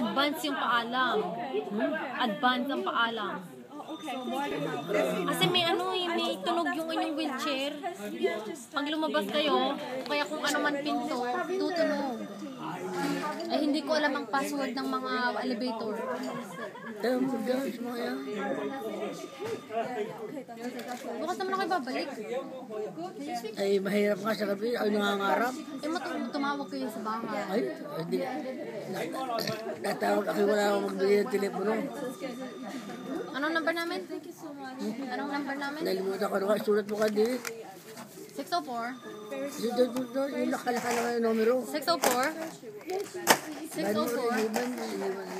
advance yung paalam. Hmm? Advance ang paalam. Kasi may ano eh, may tunog yung inyong wheelchair. Pag lumabas kayo, kaya kung ano man pinto, tutunog. Eh, hindi ko alam ang password ng mga elevator. Dyan sa mga yan. Bukas naman ako babalik. Ay, mahirap nga sa gabi. Ay, nangangarap. Eh, matu- tumawag kayo sa bahay. Ay, hindi. Natawag ako wala akong magbili ng telepono. Anong number namin? Anong number namin? Nalimutan ko na sulat mo ka din. 604. Yung, yung, yung, yung numero. 604. Gano'n 604.